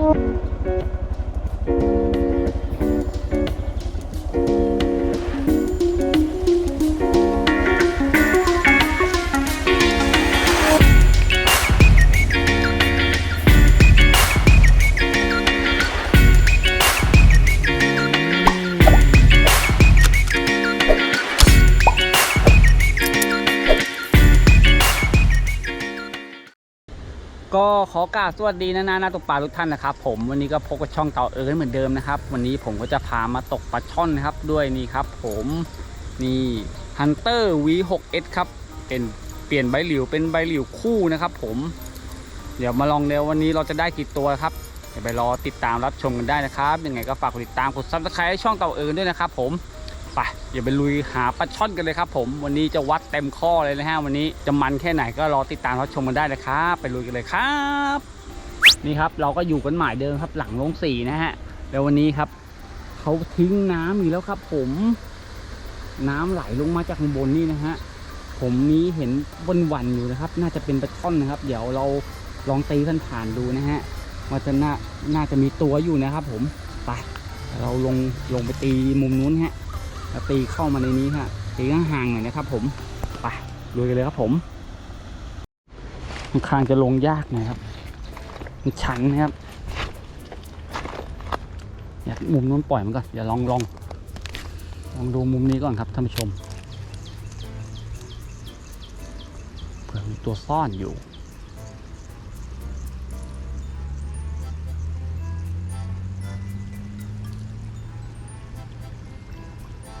ก็ สวัสดีนะนานาตกปลาทุกท่านนะครับผมวันนี้ก็พบกับช่องเต่าเอิร์นเหมือนเดิมนะครับ วันนี้ผมก็จะพามาตกปลาช่อนนะครับ ด้วยนี่ครับ ผมนี่ Hunter V6S ครับเป็นเปลี่ยนใบหลิวเป็นใบหลิวคู่นะครับ ผม เดี๋ยวมาลองเดี๋ยววันนี้เราจะได้กี่ตัวครับเดี๋ยวไปรอติดตามรับชมกันได้นะครับยังไงก็ฝากกดติดตามกดซับสไครต์ช่องเต่าเอิร์นด้วยนะครับ ผมไปอย่าไปลุยหาปลาช่อนกันเลยครับ ผมวันนี้จะวัดเต็มข้อเลยนะฮะวันนี้จะมันแค่ไหนก็รอติดตามรับชมกันได้นะครับ ไปลุยกันเลยครับ นี่ครับเราก็อยู่กันหมายเดิมครับหลังโรงสีนะฮะแล้ววันนี้ครับเขาทิ้งน้ำอีกแล้วครับ ผม น้ำไหลลงมาจากข้างบนนี่นะฮะผมนี้เห็นวันวันอยู่นะครับ น่าจะเป็นปลาช่อนนะครับ เดี๋ยวเราลองตีผ่านผ่านดูนะฮะว่าจะน่าน่าจะมีตัวอยู่นะครับ ผมไปเราลงลงไปตีมุมนู้นฮะแล้วตีเข้ามาในนี้ฮะตีห่างๆหน่อยนะครับ ผมไปลุยกันเลยครับผมค่อนข้างจะลงยากนะครับ มันชันนะครับอยากมุมนู้นปล่อยมันก่อนเดี๋ยวลองลองลองดูมุมนี้ก่อนครับท่านผู้ชมเผื่อมีตัวซ่อนอยู่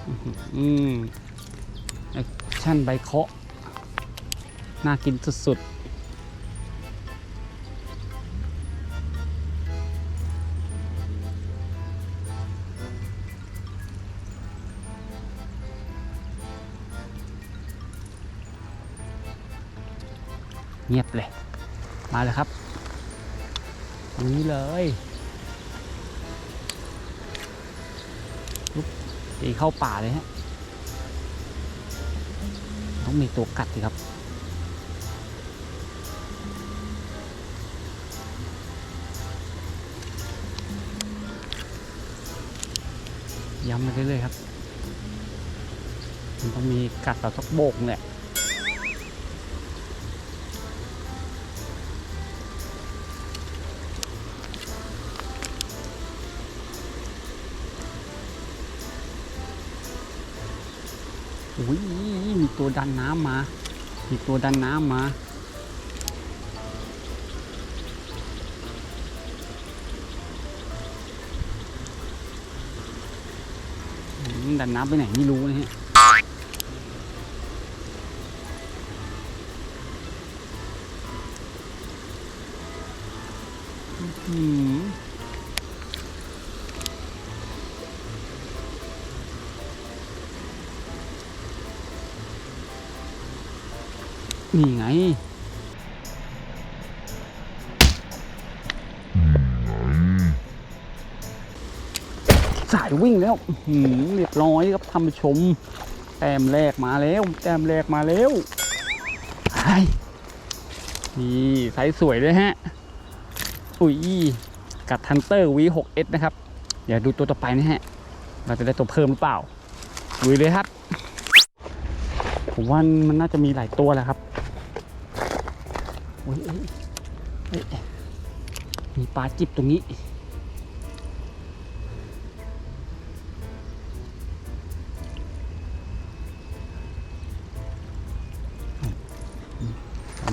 อื้อหืออืมแอคชั่นใบเคาะน่ากินสุดๆ เงียบเลย มาเลยครับตรงนี้เลยลุกตีเข้าป่าเลยฮะ ต้องมีตัวกัดสิครับ ย้ำไปเรื่อยๆครับ มันต้องมีกัดแบบสักโบกเนี่ย อุ้ยมีตัวดันน้ำมา มีตัวดันน้ำมาดันน้ำไปไหนไม่รู้นะฮะอืม นี่ไง สายวิ่งแล้วหือเรียบร้อยครับท่านผู้ชม แต้มแรกมาแล้ว แต้มแรกมาแล้วไอ้นี่ไซส์สวยเลยฮะ อุ้ยกัดทันเตอร์ V6S นะครับ เดี๋ยวดูตัวต่อไปนะฮะ เราจะได้ตัวเพิ่มหรือเปล่าลุยเลยครับ ผมว่ามันน่าจะมีหลายตัวแหละครับ อ้ยเอ้ยมีปลาจิบตรงนี้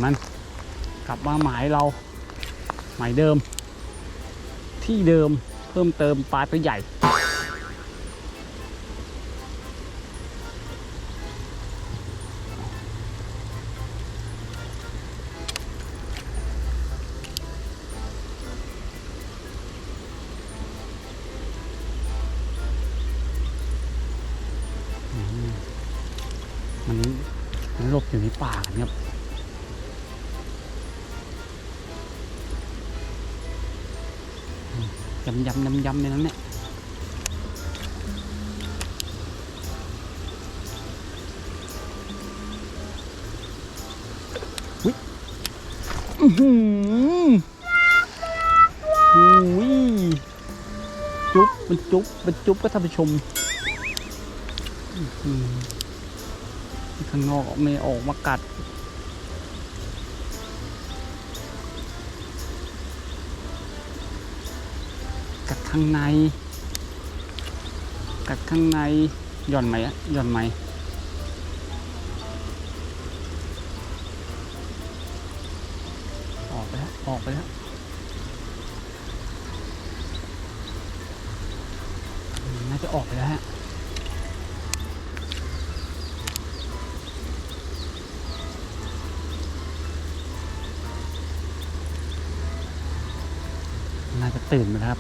มันกลับมาหมายเรา หมายเดิม ที่เดิมเพิ่มเติมปลาตัวใหญ่ มันมันหลบอยู่ในป่ากันครับยำยำยำยำในนั้นเนี่ยวิอือหืออุ้ยมันจุ๊บ มันจุ๊บก็ท่านผู้ชมอือ ข้างนอกไม่ออกมากัด กัดข้างใน กัดข้างในหย่อนไหมอะหย่อนไหม ตื่นไปแล้วครับ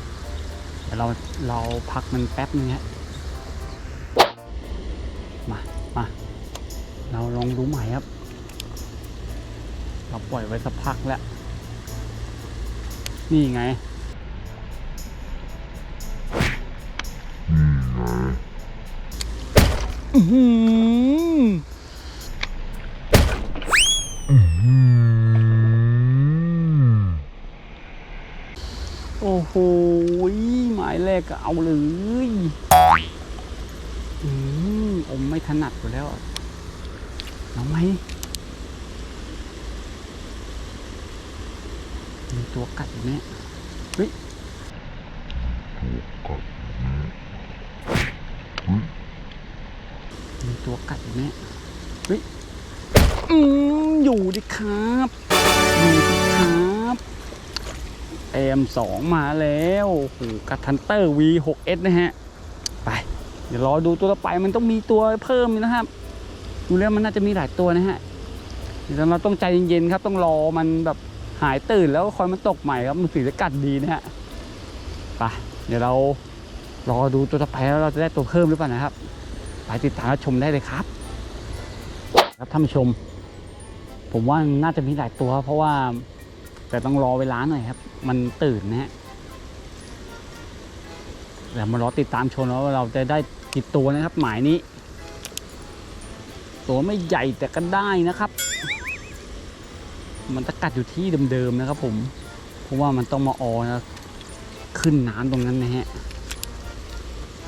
เดี๋ยวเราเราพักมันแป๊บนึงฮะมามาเราลองดูใหม่ครับ เราปล่อยไว้สักพักแล้ว นี่ไง ก็เอาเลยอืมอมไม่ถนัดอยู่แล้วเอาไหมมีตัวกัดอยู่เนี่ยเฮ้ยมีตัวกัดอยู่เนี่ยเฮ้ยอืมอยู่ดิครับอยู่ AM2 มาแล้วโอ้โหกับทันเตอร์ V6S นะฮะ ไป เดี๋ยวรอดูตัวต่อไปมันต้องมีตัวเพิ่มนะครับ ดูแล้วมันน่าจะมีหลายตัวนะฮะเดี๋ยวเราต้องใจเย็นๆครับ ต้องรอมันแบบหายตื่นแล้วคอยมันตกใหม่ครับมันสีจะกัดดีนะฮะไปเดี๋ยวเรารอดูตัวต่อไปแล้วเราจะได้ตัวเพิ่มหรือเปล่านะครับ ไปติดตามและชมได้เลยครับ ครับท่านผู้ชม ผมว่าน่าจะมีหลายตัว เพราะว่า แต่ต้องรอเวลาหน่อยครับ มันตื่นนะฮะเดี๋ยวมารอติดตามชมแล้วว่าเราจะได้กี่ตัวนะครับ หมายนี้ ตัวไม่ใหญ่แต่ก็ได้นะครับ มันจะกัดอยู่ที่เดิมๆนะครับผมเพราะว่ามันต้องมาออนะขึ้นน้ำตรงนั้นนะฮะ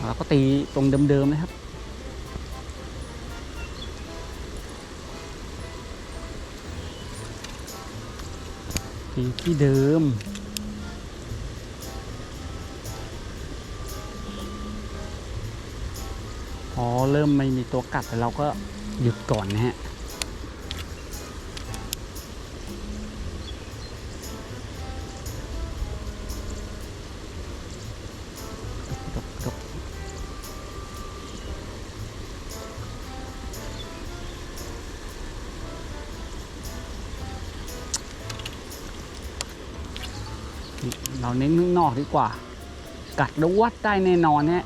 แล้วก็ตีตรงเดิมๆนะครับ ตีที่เดิม พอเริ่มไม่มีตัวกัดแล้วเราก็หยุดก่อนนะฮะ เราเน้นข้างนอกดีกว่า กัดแล้ววัดได้แน่นอนฮะ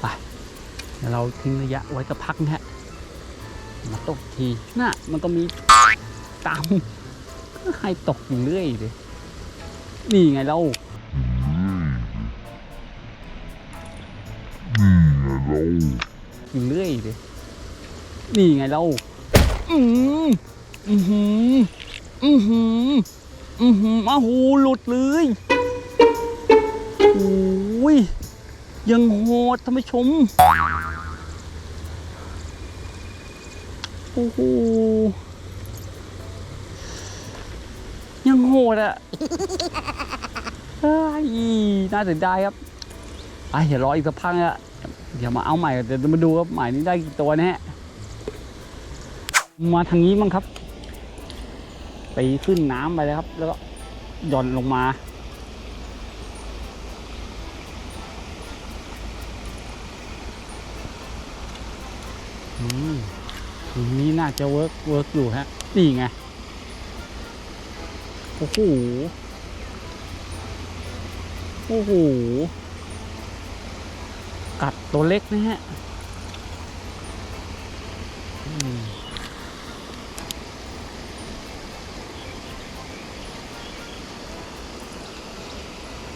ไปเดี๋ยวเราทิ้งระยะไว้สักพักนะฮะ มาตกทีน่ะมันก็มีตามก็ให้ตกอยู่เรื่อยเลยนี่ไงเรา อยู่เรื่อยเลยนี่ไงเราอืมอือหืออือหืออือหืออ้าวโหหลุดเลยโอ้ยยังโหดท่านผู้ชมโอ้โหยังโหดอะเฮ้ยน่าเสียดายครับไปเดี๋ยวรออีกสักพักอะ เดี๋ยวมาเอาใหม่เดี๋ยวมาดูว่าใหมายนี้ได้กี่ตัวนะฮะมาทางนี้มั้งครับ ไปขึ้นน้ำไปเลยครับ แล้วก็หย่อนลงมาอืมนี้น่าจะเวิร์กเวิร์กอยู่ฮะนี่ไงโอ้โหโอ้โห กัดตัวเล็กนะฮะ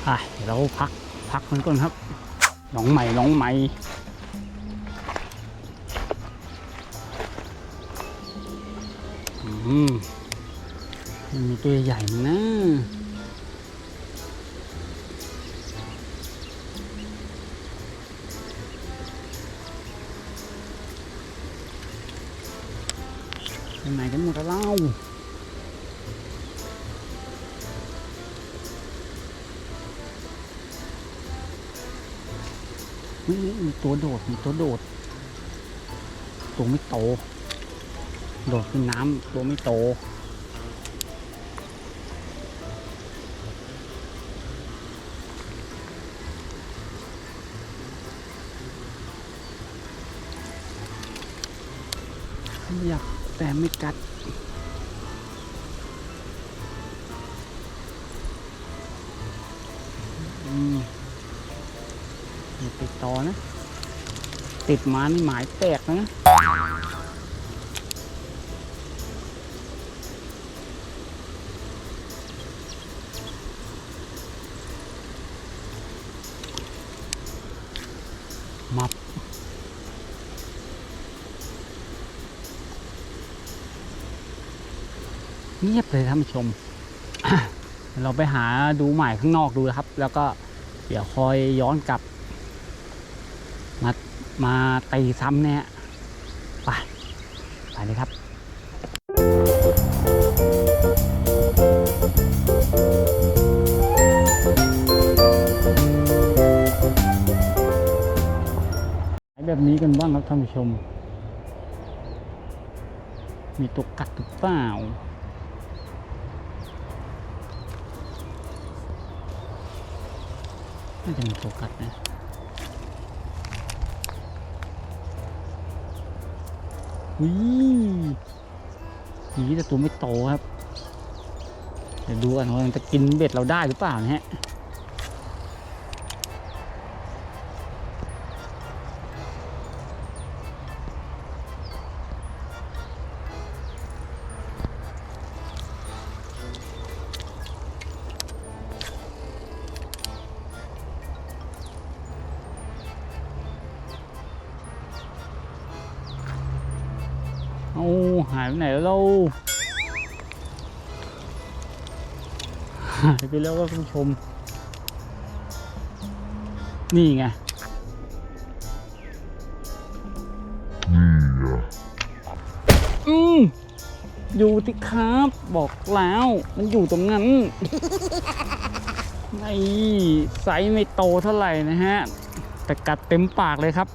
อะเดี๋ยวเราพักพักมันก่อนครับน้องใหม่น้องใหม่อืมมันมีตัวใหญ่นะ ไหนกันหมดแล้วเล่ามีตัวโดดมีตัวโดด ตัวไม่โต โดดขึ้นน้ำตัวไม่โตอยาก แต่ไม่กัด อืมติดต่อนะ ติดมานี่หมายแตกนะมับ เงียบเลยท่านผู้ชม เราไปหาดูใหมายข้างนอกดูนะครับ แล้วก็เดี๋ยวคอยย้อนกลับ มามาตีซ้ำเนี่ยไปไปเลยครับแบบนี้กันบ้างครับท่านผู้ชม มีตัวกัดหรือเปล่า น่าจะมีตัวกัดนะวินี่แต่ตัวไม่โตครับ เดี๋ยวดูกันว่ามันจะกินเบ็ดเราได้หรือเปล่านะฮะ หายไปไหนแล้วเราหายไปแล้วก็คุณผู้ชมนี่ไงอืมอยู่ที่ครับบอกแล้ว มันอยู่ตรงนั้นไอ้ไซส์ไม่โตเท่าไหร่นะฮะ แต่กัดเต็มปากเลยครับ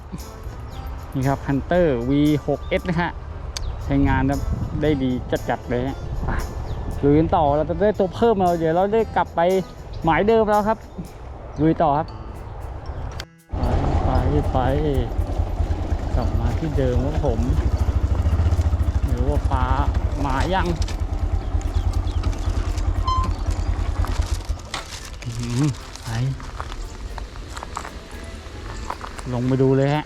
นี่ครับ Hunter V6S นะฮะใช้งานได้ดีจัดๆเลยฮะไปลุยกันต่อเราจะได้ตัวเพิ่มเราเดี๋ยวเราได้กลับไปหมายเดิมแล้วครับลุยต่อครับ ไปไป กลับมาที่เดิมครับผมหรือว่าฟ้ามายังไปลงไปดูเลยฮะ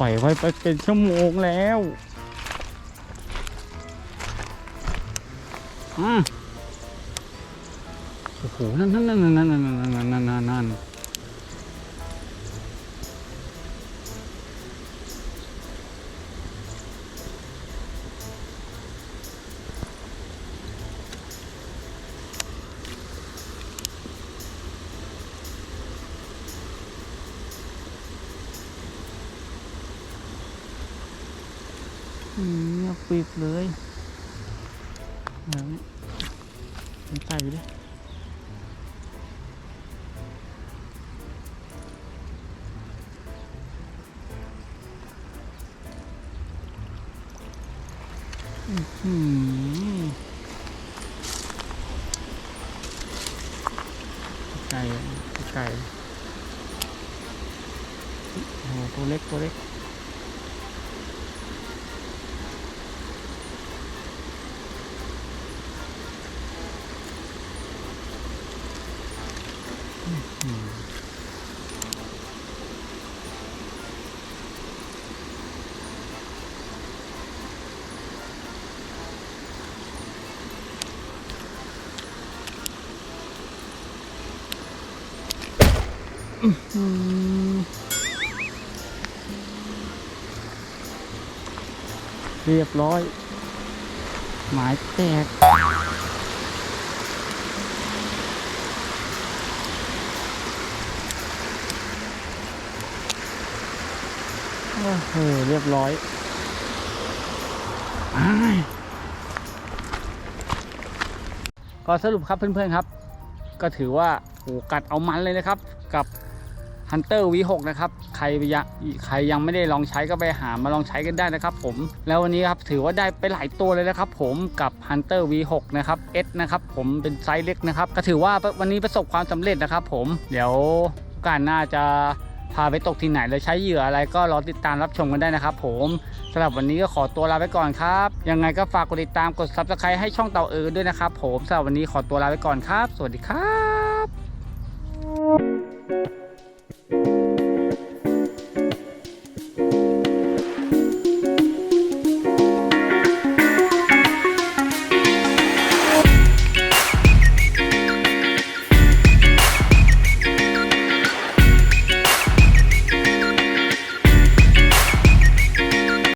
ปล่อยไว้ไปเป็นชั่วโมงแล้วอืมโอ้โหนั่นนั่นนั่นนั่นนั่นนั่นนั่นนั่น ปิดเลยนี้มันใส่ไปดิอืมไก่ไก่โอ้โหตัวเล็กตัวเล็ก เรียบร้อย หมายแตก โอ้โหเรียบร้อยอ้ายก็สรุปครับเพื่อนๆครับ ก็ถือว่าโอ้กัดเอามันเลยนะครับกับ Hunter V6 นะครับใครยังใครยังไม่ได้ลองใช้ก็ไปหามาลองใช้กันได้นะครับ ผมแล้ววันนี้ครับถือว่าได้ไปหลายตัวเลยนะครับ ผมกับ Hunter V6 นะครับ S นะครับผมเป็นไซส์เล็กนะครับก็ถือว่าวันนี้ประสบความสำเร็จนะครับ ผมเดี๋ยวกาสหน้าจะพาไปตกที่ไหนแล้วใช้เหยื่ออะไรก็รอติดตามรับชมกันได้นะครับ ผมสำหรับวันนี้ก็ขอตัวลาไปก่อนครับยังไงก็ฝากกดติดตามกด subscribe ให้ช่องเต่าเออด้วยนะครับ ผมสำหรับวันนี้ขอตัวลาไปก่อนครับ สวัสดีครับ